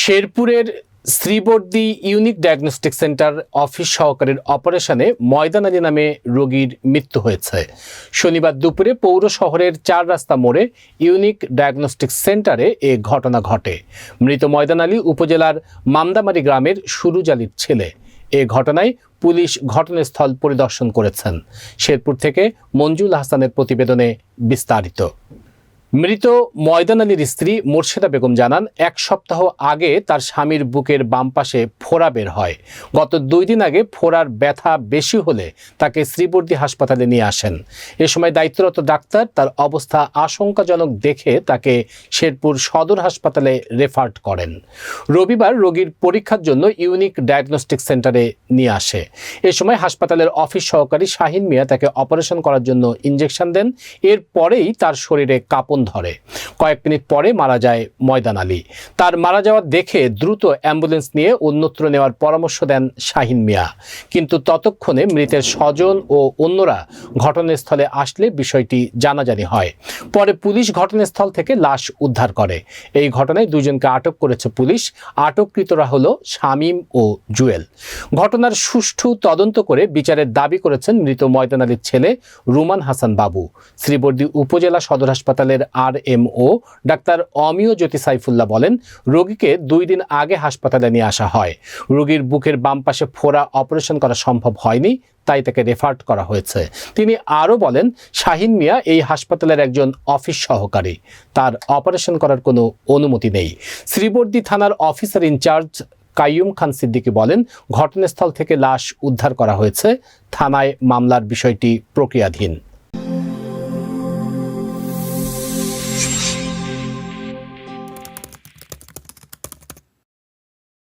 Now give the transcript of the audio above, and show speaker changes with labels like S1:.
S1: শেরপুরের Sribardi unique diagnostic centre office সহকারের অপারেশনে ময়দান আলী নামে রোগীর মৃত্যু হয়েছে। শনিবার দুপুরে পৌর শহরের চার রাস্তা মোড়ে ইউনিক ডায়াগনস্টিক সেন্টারে এ ঘটনা ঘটে। মৃত ময়দান আলী উপজেলার মামদামারি গ্রামের সুরুজ আলীর ছেলে। এ ঘটনায় পুলিশ ঘটনাস্থল পরিদর্শন করেছেন। শেরপুর থেকে মঞ্জুল হাসানের প্রতিবেদনে বিস্তারিত। মৃত ময়দান আলীর স্ত্রী মোর্শেদা বেগম জানান, এক সপ্তাহ আগে তার স্বামীর বুকের বাম পাশে ফোড়া বের হয়। গত দুই দিন আগে ফোড়ার ব্যথা বেশি হলে তাকে শ্রীবর্দী হাসপাতালে নিয়ে আসেন। এ সময় দায়িত্বরত ডাক্তার তার অবস্থা আশঙ্কাজনক দেখে তাকে শেরপুর সদর হাসপাতালে রেফার্ড করেন। রবিবার রোগীর পরীক্ষার জন্য ইউনিক ডায়াগনস্টিক সেন্টারে নিয়ে আসে। এ সময় হাসপাতালের অফিস সহকারী শাহিন মিয়া তাকে অপারেশন করার জন্য ইঞ্জেকশন দেন। এরপরেই তার শরীরে কাঁপন ধরে। কয়েক মিনিট পরে মারা যায় ময়দান আলী। তার মারা যাওয়া দেখে দ্রুত অ্যাম্বুলেন্স নিয়ে অন্যত্র নেওয়ার পরামর্শ দেন শাহিন মিয়া। কিন্তু ততক্ষণে মৃতের স্বজন ও অন্যরা ঘটনাস্থলে আসলে বিষয়টি জানাজানি হয়। পরে পুলিশ ঘটনাস্থল থেকে লাশ উদ্ধার করে। এই ঘটনায় দুজনকে আটক করেছে পুলিশ। আটককৃতরা হলো শামীম ও জুয়েল। ঘটনার সুষ্ঠু তদন্ত করে বিচারের দাবি করেছেন মৃত ময়দান আলীর ছেলে রুমান হাসান বাবু। শ্রীবর্দী উপজেলা সদর হাসপাতালের R M O doctor Amiya Jyoti Saifullah বলেন, রোগীকে দুই দিন আগে হাসপাতালে নিয়ে আসা হয়। রোগীর বুকের বাম পাশে ফোড়া অপারেশন করা সম্ভব হয়নি, তাই তাকে রেফার্ড করা হয়েছে। তিনি আরও বলেন, শাহিন মিয়া এই হাসপাতালের একজন অফিস সহকারী। তার অপারেশন করার কোনো অনুমতি নেই। শ্রীবর্দী থানার officer in charge Kaiyum Khan Siddiqui বলেন, ঘটনাস্থল থেকে লাশ উদ্ধার করা হয়েছে। থানায় মামলার বিষয়টি প্রক্রিয়াধীন।